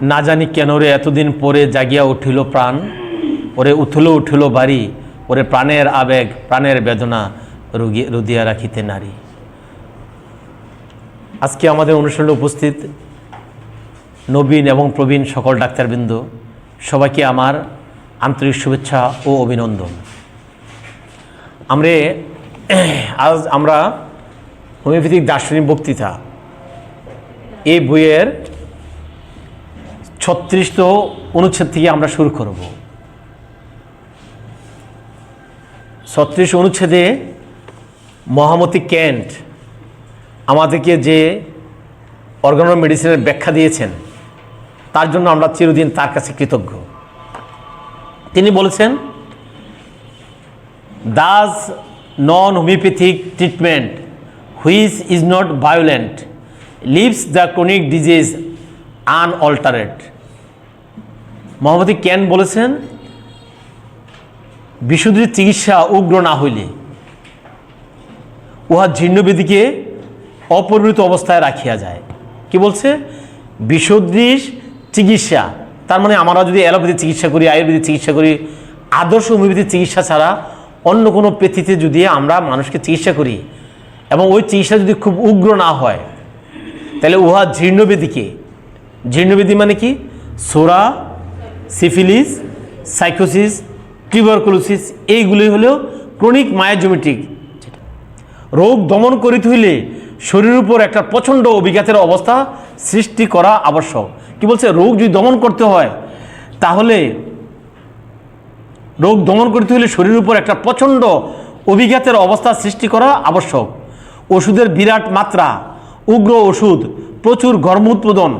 না জানি কেন রে এতদিন পরে জাগিয়া উঠিল প্রাণ ওরে উঠল উঠিল বাড়ি ওরে প্রাণের আবেগ, প্রাণের বেদনা রুগি, রুদিয়া রাখিতে নারী। আজকে আমাদের অনুষ্ঠানে উপস্থিত নবীন এবং প্রবীণ সকল ডাক্তারবৃন্দ, সবাইকে আমার আন্তরিক শুভেচ্ছা ও অভিনন্দন। আমরা, আজ আমরা হোমিওপ্যাথিক দার্শনিক বক্তৃতা, এই বইয়ের ছত্রিশত অনুচ্ছেদ থেকে আমরা শুরু করব। ছত্রিশ অনুচ্ছেদে মহামতি কেন্ট আমাদেরকে যে অর্গানো মেডিসিনের ব্যাখ্যা দিয়েছেন, তার জন্য আমরা চিরদিন তার কাছে কৃতজ্ঞ। তিনি বলেছেন দাস নন homeopathic treatment which is not violent leaves the chronic disease unaltered মহামতি কেন বলেছেন? বিশুদ্ধির চিকিৎসা উগ্র না হইলে। উহা জীর্ণবেদীকে অপরিণত অবস্থায় রাখিয়া যায়। কি বলছে? বিশুদ্ধির চিকিৎসা, তার মানে আমরা যদি অ্যালোপ্যাথি চিকিৎসা করি, আয়ুর্বেদিক চিকিৎসা করি, আদর্শ হোমিওপ্যাথি চিকিৎসা ছাড়া অন্য কোনো পেথিতে যদি আমরা মানুষকে চিকিৎসা করি এবং ওই চিকিৎসা যদি খুব উগ্র না হয়, তাহলে উহা জীর্ণবেদীকে জীর্ণবেদী মানে কি? সোরা সিফিলিস, সাইকোসিস, টিউবারকুলোসিস এইগুলি হলো ক্রনিক মায়াজোমেট্রিক রোগ দমন করিতে হইলে শরীরের উপর একটা প্রচণ্ড অভিঘাতের অবস্থা সৃষ্টি করা আবশ্যক। কি বলছে? রোগ যদি দমন করতে হয়, তাহলে রোগ দমন করতে হলে শরীরের উপর একটা প্রচণ্ড অভিঘাতের অবস্থা সৃষ্টি করা আবশ্যক। ওষুধের বিরাট মাত্রা, উগ্র ওষুধ, প্রচুর গর্ম উৎপাদন,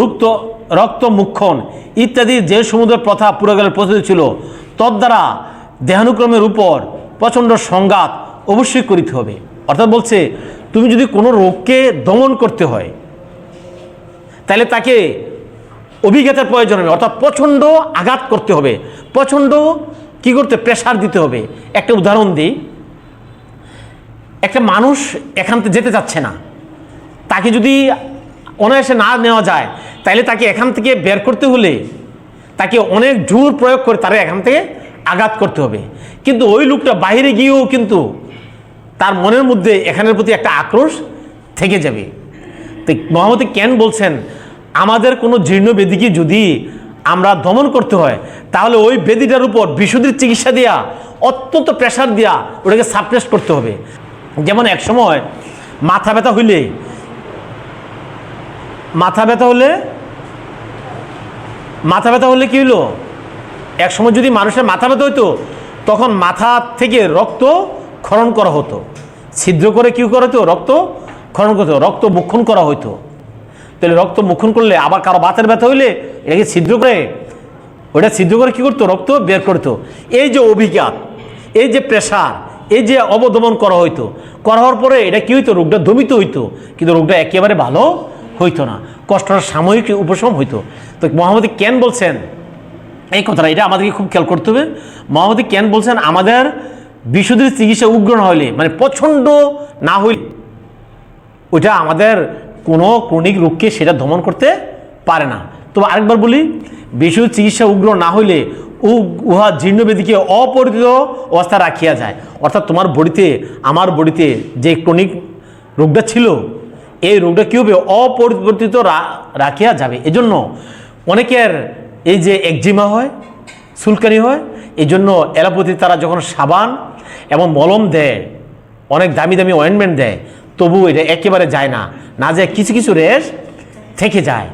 রক্ত রক্ত মুক্ষণ ইত্যাদি যে সমুদ্র প্রথা পুরাকালে প্রচলিত ছিল তদ্বারা দেহানুক্রমের উপর প্রচণ্ড সংঘাত অবশ্যই করিতে হবে। অর্থাৎ বলছে, তুমি যদি কোনো রোগকে দমন করতে হয়, তাহলে তাকে অভিজ্ঞতার প্রয়োজন হবে। অর্থাৎ প্রচণ্ড আঘাত করতে হবে। প্রচণ্ড কি করতে প্রেশার দিতে হবে। একটা উদাহরণ দিই। একটা মানুষ এখান থেকে যেতে চাচ্ছে না। তাকে যদি অনায়াসে না নেওয়া যায় তাহলে তাকে এখান থেকে বের করতে হলে তাকে অনেক জোর প্রয়োগ করে তারা এখান থেকে আঘাত করতে হবে। কিন্তু ওই লোকটা বাইরে গিয়েও কিন্তু তার মনের মধ্যে এখানের প্রতি একটা আক্রোশ থেকে যাবে। তো মহামতি কেন বলছেন, আমাদের কোনো জীর্ণ বেদিকে যদি আমরা দমন করতে হয়, তাহলে ওই বেদিটার উপর বিশুদ্ধির চিকিৎসা দেওয়া অত্যন্ত প্রেশার দেওয়া ওটাকে সাপ্রেস করতে হবে। যেমন এক সময় মাথা ব্যথা হইলে, মাথা ব্যথা হলে মাথা ব্যথা হলে কি হলো এক সময় যদি মানুষের মাথা ব্যথা হতো তখন মাথা থেকে রক্ত ক্ষরণ করা হতো। ছিদ্র করে কি করা হতো? রক্ত ক্ষরণ করতো রক্ত মুক্ষণ করা হতো তাহলে রক্ত মুক্ষণ করলে আবার কারও বাতের ব্যথা হইলে এটাকে ছিদ্র করে ওটা ছিদ্র করে কী করতো? রক্ত বের করতো এই যে অভিজ্ঞাত এই যে প্রেশার, এই যে অবদমন করা হইতো, করা হওয়ার পরে এটা কী হইতো? রোগটা দমিত হইতো, কিন্তু রোগটা একেবারে ভালো হইতো না। কষ্টটা সাময়িক উপশম হইতো। তো মহামতি কেন বলছেন? এই কথাটা, এটা আমাদেরকে খুব খেয়াল করতে হবে। মহামতি কেন বলছেন, আমাদের বিশুদ্ধির চিকিৎসা উগ্র না হইলে মানে প্রচণ্ড না হইলে, ওইটা আমাদের কোনো ক্রনিক রোগকে সেটা দমন করতে পারে না। তো আরেকবার বলি বিশুদ্ধ চিকিৎসা উগ্র না হইলে উ উহা জীর্ণবেদীকে অপরিচিত অবস্থা রাখিয়া যায়। অর্থাৎ তোমার বডিতে, আমার বডিতে যে ক্রনিক রোগটা ছিল এই রোগটা কী হবে? অপরিবর্তিত রাখিয়া যাবে। এজন্য অনেকের এই যে একজিমা হয় সুলকানি হয় এই জন্য অ্যালোপ্যাথি তারা যখন সাবান এবং মলম দেয়, অনেক দামি দামি অয়েন্টমেন্ট দেয় তবু এটা একেবারে যায় না। না যায়, কিছু কিছু রেশ থেকে যায়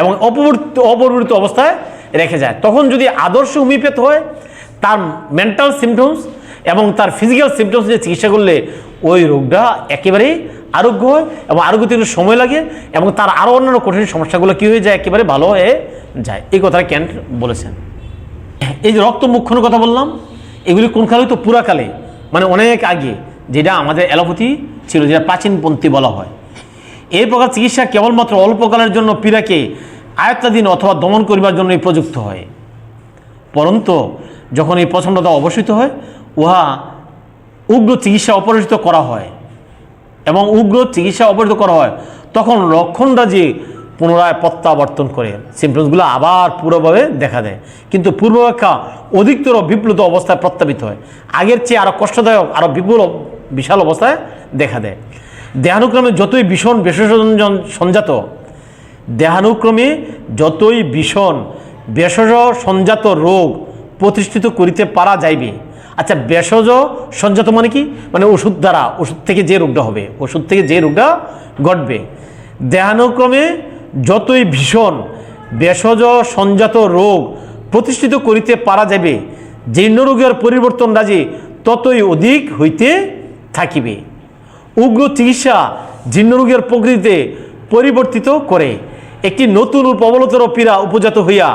এবং অপরিবর্তিত অপরিবর্তিত অবস্থায় রেখে যায়। তখন যদি আদর্শ হোমিওপ্যাথ হয়, তার মেন্টাল সিমটমস এবং তার ফিজিক্যাল সিমটমস নিয়ে চিকিৎসা করলে ওই রোগটা একেবারেই আরোগ্য হয় এবং আরোগ্যতে একটু সময় লাগে এবং তার আরও অন্যান্য কঠিন সমস্যাগুলো কী হয়ে যায়? একেবারে ভালো হয়ে যায়। এই কথাটা ক্যান্ট বলেছেন। এই যে রক্ত মুক্ষণের কথা বললাম, এগুলি কোন কালে তো পুরাকালে মানে অনেক আগে। যেটা আমাদের অ্যালোপ্যাথি ছিল, যেটা প্রাচীনপন্থী বলা হয়। এই প্রকার চিকিৎসা কেবলমাত্র অল্পকালের জন্য পীড়াকে আয়ত্তাধীন অথবা দমন করিবার জন্যই প্রযুক্ত হয়। পরন্তু যখন এই প্রচণ্ডতা অবসিত হয়, উহা উগ্র চিকিৎসা অপরিচিত করা হয়। এবং উগ্র চিকিৎসা অবহিত করা হয়, তখন লক্ষণটা যে পুনরায় প্রত্যাবর্তন করে। সিমটমসগুলো আবার পুরোভাবে দেখা দেয়। কিন্তু পূর্বাপেক্ষা অধিকতর বিপ্লুত অবস্থায় প্রত্যাপিত হয়। আগের চেয়ে আরও কষ্টদায়ক আরও বিপুল বিশাল অবস্থায় দেখা দেয়। দেহানুক্রমে যতই ভীষণ ভেষজ সঞ্জাত, দেহানুক্রমে যতই ভীষণ ভেষজ সঞ্জাত রোগ প্রতিষ্ঠিত করিতে পারা যাইবে আচ্ছা ভেষজ সঞ্জাত মানে কি? মানে ওষুধ দ্বারা, ওষুধ থেকে যে রোগটা হবে, ওষুধ থেকে যে রোগটা ঘটবে। দেহানুক্রমে যতই ভীষণ ভেষজ সঞ্জাত রোগ প্রতিষ্ঠিত করিতে পারা যাবে, জীর্ণ রোগের পরিবর্তন রাজি ততই অধিক হইতে থাকিবে। উগ্র চিকিৎসা জীর্ণ রোগের প্রকৃতিতে পরিবর্তিত করে। একটি নতুন প্রবলতর পীড়া উপজাত হইয়া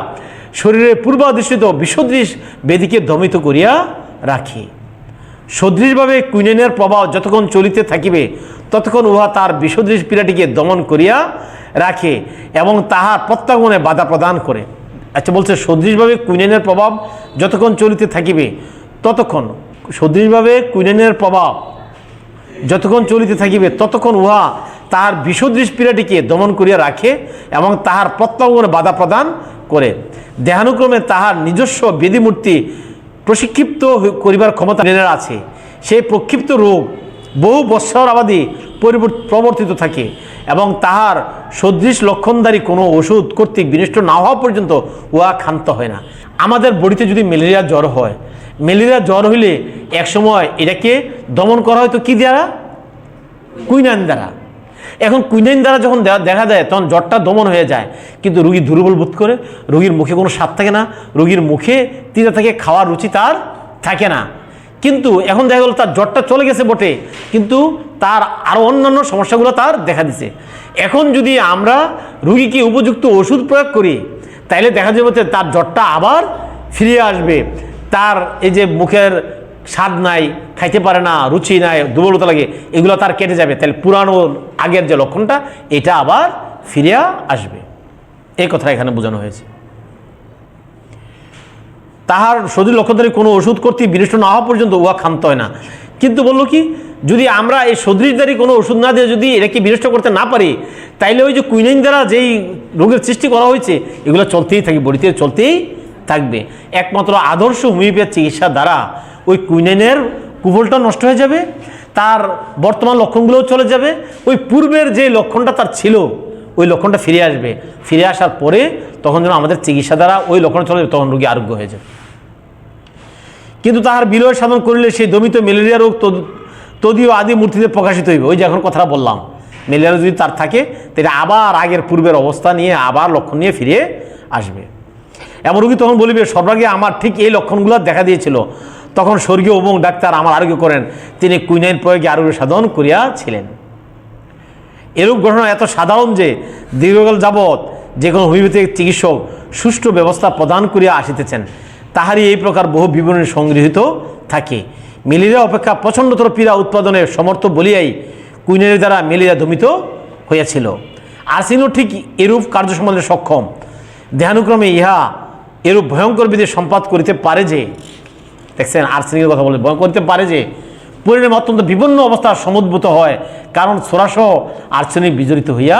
শরীরে পূর্বাধিষ্ঠিত বিসদৃশ বেদিকে দমিত করিয়া রাখে। সদৃশভাবে কুইনেনের প্রভাব যতক্ষণ চলিতে থাকিবে, ততক্ষণ উহা তার বিসদৃশ পীড়াটিকে দমন করিয়া রাখে এবং তাহার প্রত্যাগমনে বাধা প্রদান করে। আচ্ছা বলছে, সদৃশভাবে কুইনেনের প্রভাব যতক্ষণ চলিতে থাকিবে, ততক্ষণ, সদৃশভাবে কুইনেনের প্রভাব যতক্ষণ চলিতে থাকিবে, ততক্ষণ উহা তাহার বিষদৃশ পীড়াটিকে দমন করিয়া রাখে এবং তাহার প্রত্যাগমনে বাধা প্রদান করে। দেহানুক্রমে তাহার নিজস্ব বেদিমূর্তি প্রশিক্ষিপ্ত করিবার ক্ষমতা নেনের আছে। সেই প্রক্ষিপ্ত রোগ বহু বৎসর আবাদি প্রবর্তিত থাকে এবং তাহার সদৃশ লক্ষণধারী কোনো ওষুধ কর্তৃক বিনষ্ট না হওয়া পর্যন্ত উহা ক্ষান্ত হয় না। আমাদের বডিতে যদি ম্যালেরিয়া জ্বর হয়, ম্যালেরিয়া জ্বর হইলে একসময় এটাকে দমন করা হয়তো কী দ্বারা? কুইনাইন দ্বারা। এখন কুইনাইন দ্বারা যখন দেখা দেয়, তখন জ্বরটা দমন হয়ে যায়। কিন্তু রুগী দুর্বল বোধ করে, রুগীর মুখে কোনো স্বাদ থাকে না, রুগীর মুখে তিতা থেকে খাওয়ার রুচি তার থাকে না। কিন্তু এখন দেখা গেল তার জ্বরটা চলে গেছে বটে, কিন্তু তার আরও অন্যান্য সমস্যাগুলো তার দেখা দিছে। এখন যদি আমরা রুগীকে উপযুক্ত ওষুধ প্রয়োগ করি, তাইলে দেখা যাবে তার জ্বরটা আবার ফিরে আসবে। তার এই যে মুখের স্বাদ নাই, খাইতে পারে না, রুচি নাই, দুর্বলতা লাগে, এগুলো তার কেটে যাবে। তাহলে পুরানো আগের যে লক্ষণটা, এটা আবার ফিরিয়া আসবে। এই কথা এখানে বোঝানো হয়েছে। তাহার শরীর লক্ষণধারী কোনো ওষুধ করতে বিনষ্ট না হওয়া পর্যন্ত উহা ক্ষান্ত হয় না। কিন্তু বলল কি, যদি আমরা এই সদৃশদারি কোনো ওষুধ না দিয়ে যদি এটাকে বিনষ্ট করতে না পারি, তাইলে ওই যে কুইনাইন দ্বারা যেই রোগের সৃষ্টি করা হয়েছে, এগুলো চলতেই থাকবে, বডিতে চলতেই থাকবে। একমাত্র আদর্শ হোমিওপ্যাথ চিকিৎসা দ্বারা ওই কুইনাইনের কুফলটা নষ্ট হয়ে যাবে, তার বর্তমান লক্ষণগুলোও চলে যাবে, ওই পূর্বের যে লক্ষণটা তার ছিল, ওই লক্ষণটা ফিরে আসবে। ফিরে আসার পরে তখন যেন আমাদের চিকিৎসা দ্বারা ওই লক্ষণ চলে যাবে, তখন রোগী আরোগ্য হয়ে যাবে। কিন্তু তাহার বিলয় সাধন করিলে সেই দমিত ম্যালেরিয়া রোগ তদ- তদীয় আদি মূর্তিতে প্রকাশিত হইবে। ওই যে এখন কথাটা বললাম, ম্যালেরিয়া যদি তার থাকে, তাহলে আবার আগের পূর্বের অবস্থা নিয়ে আবার লক্ষণ নিয়ে ফিরে আসবে। এমন রোগী তখন বলিবে সর্বাগে আমার ঠিক এই লক্ষণগুলো দেখা দিয়েছিল। তখন স্বর্গীয় এবং ডাক্তার আমার আরোগ্য করেন। তিনি কুইনাইন প্রয়োগে আরোগ্য সাধন করিয়াছিলেন। এরূপ ঘটনা এত সাধারণ যে দীর্ঘকাল যাবৎ যে কোনো হোমিওপ্যাথিক চিকিৎসক সুষ্ঠু ব্যবস্থা প্রদান করিয়া আসিতেছেন। তাহারই এই প্রকার বহু বিবরণী সংগৃহীত থাকে। ম্যালেরিয়া অপেক্ষা প্রচণ্ডতর পীড়া উৎপাদনের সমর্থ বলিয়াই কুইনের দ্বারা ম্যালেরিয়া দমিত হইয়াছিল। আর্সিনও ঠিক এরূপ কার্য সম্বন্ধে সক্ষম। ধ্যানুক্রমে ইহা এরূপ ভয়ঙ্কর বিধি সম্পাদ করিতে পারে যে দেখছেন, আর্সেনিকের কথা বলে ভয় করতে পারে যে পরিণামে অত্যন্ত বিভিন্ন অবস্থা সমুদ্ভূত হয়, কারণ সোরাসহ আর্সেনিক বিজড়িত হইয়া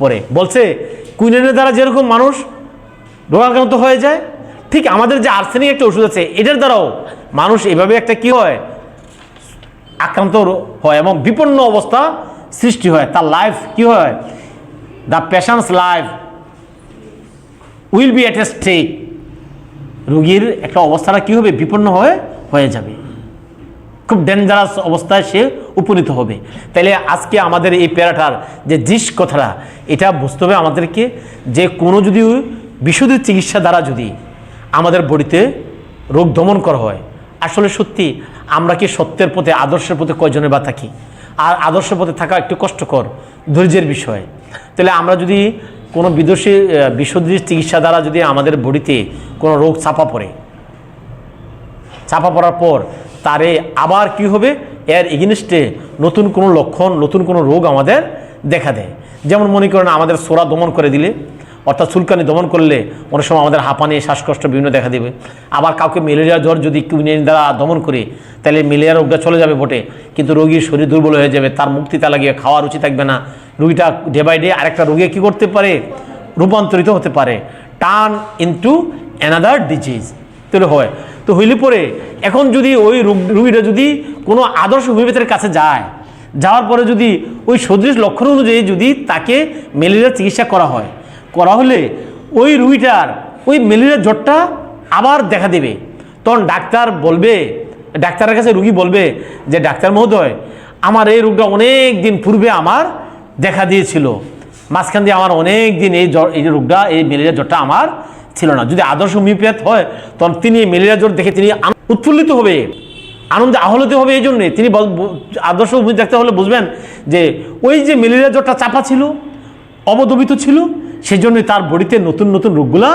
পড়ে। বলছে কুইনের দ্বারা যেরকম মানুষ রোগাক্রান্ত হয়ে যায়, ঠিক আমাদের যে আর্সেনিক একটা ওষুধ আছে এটার দ্বারাও মানুষ এভাবে একটা কি হয়? আক্রান্ত হয় এবং বিপন্ন অবস্থা সৃষ্টি হয়। তার লাইফ কি হয়? The patient's life will be at a stake রোগীর একটা অবস্থাটা কী হবে বিপন্ন হয়ে হয়ে যাবে। খুব ডেঞ্জারাস অবস্থায় সে উপনীত হবে। তাইলে আজকে আমাদের এই প্যারাটার যে জিস কথাটা, এটা বুঝতে হবে আমাদেরকে যে কোনো যদি বিশুদ্ধ চিকিৎসা দ্বারা যদি আমাদের বডিতে রোগ দমন করা হয়, আসলে সত্যি আমরা কি সত্যের পথে, আদর্শের পথে কয়জনের বা থাকি? আর আদর্শের পথে থাকা একটু কষ্টকর, ধৈর্যের বিষয়। তাহলে আমরা যদি কোনো বিদেশি বিশুদ্ধ চিকিৎসা দ্বারা যদি আমাদের বডিতে কোনো রোগ চাপা পড়ে, চাপা পড়ার পর তারে আবার কি হবে? এর এগেনস্টে নতুন কোনো লক্ষণ, নতুন কোনো রোগ আমাদের দেখা দেয়। যেমন মনে করেন আমাদের সোরা দমন করে দিলে, অর্থাৎ চুলকানি দমন করলে অনেক সময় আমাদের হাঁপানি, শ্বাসকষ্ট বিভিন্ন দেখা দেবে। আবার কাউকে ম্যালেরিয়া, জ্বর যদি কিউনিন দ্বারা দমন করে, তাহলে ম্যালেরিয়া রোগটা চলে যাবে বটে, কিন্তু রোগীর শরীর দুর্বল হয়ে যাবে, তার মুক্তিতা লাগিয়ে খাওয়ার রুচি থাকবে না। রুগীটা ডে বাই ডে আরেকটা রোগে কী করতে পারে? রূপান্তরিত হতে পারে। টার্ন ইনটু অ্যানাদার ডিজিজ তাহলে হয়। তো হইলে পরে এখন যদি ওই রোগ- রুগীটা যদি কোনো আদর্শ হোমিওপ্যাথের কাছে যায়, যাওয়ার পরে যদি ওই সদৃশ লক্ষণ অনুযায়ী যদি তাকে ম্যালেরিয়ার চিকিৎসা করা হয়, করা হলে ওই রুগীটার ওই ম্যালেরিয়ার জ্বরটা আবার দেখা দেবে। তখন ডাক্তার বলবে, ডাক্তারের কাছে রুগী বলবে যে, ডাক্তার মহোদয়, আমার এই রোগটা অনেক দিন পূর্বে আমার দেখা দিয়েছিল। মাঝখান দিয়ে আমার অনেক দিন এই জ্বর, এই রোগটা, এই ম্যালেরিয়া জ্বরটা আমার ছিল না। যদি আদর্শ হোমিওপ্যাথ হয়, তখন তিনি ম্যালেরিয়া জ্বর দেখে তিনি উৎফুল্লিত হবে, আনন্দে আহলিত হবে এই জন্যে। তিনি আদর্শ হোমিওপ্যাথ ডাক্তার হলে বুঝবেন যে, ওই যে ম্যালেরিয়া জ্বরটা চাপা ছিল, অবদমিত ছিল সেই জন্যই তার বডিতে নতুন নতুন রোগগুলা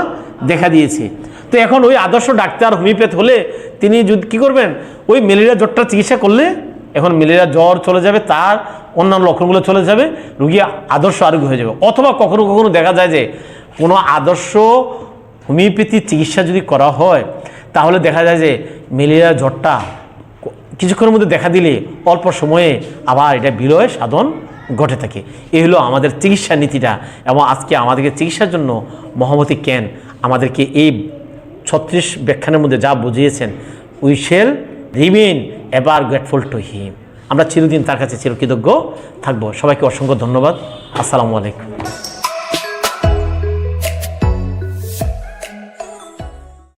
দেখা দিয়েছে। তো এখন ওই আদর্শ ডাক্তার হোমিওপ্যাথ হলে তিনি যদি কী করবেন? ওই ম্যালেরিয়া জ্বরটা চিকিৎসা করলে এখন ম্যালেরিয়া জ্বর চলে যাবে, তার অন্যান্য লক্ষণগুলো চলে যাবে, রুগী আদর্শ আরোগ্য হয়ে যাবে। অথবা কখনো কখনো দেখা যায় যে কোনো আদর্শ হোমিওপ্যাথি চিকিৎসা যদি করা হয়, তাহলে দেখা যায় যে ম্যালেরিয়া, জ্বরটা কিছুক্ষণের মধ্যে দেখা দিলে অল্প সময়ে আবার এটা বিলয় সাধন ঘটে থাকে। এই হলো আমাদের চিকিৎসা নীতিটা এবং আজকে আমাদেরকে চিকিৎসার জন্য মহামতি ক্যান আমাদেরকে এই ছত্রিশ ব্যাখ্যানের মধ্যে যা বুঝিয়েছেন we shall remain ever grateful to him আমরা চিরদিন তার কাছে চিরকৃতজ্ঞ থাকব। সবাইকে অসংখ্য ধন্যবাদ। আসসালামু আলাইকুম।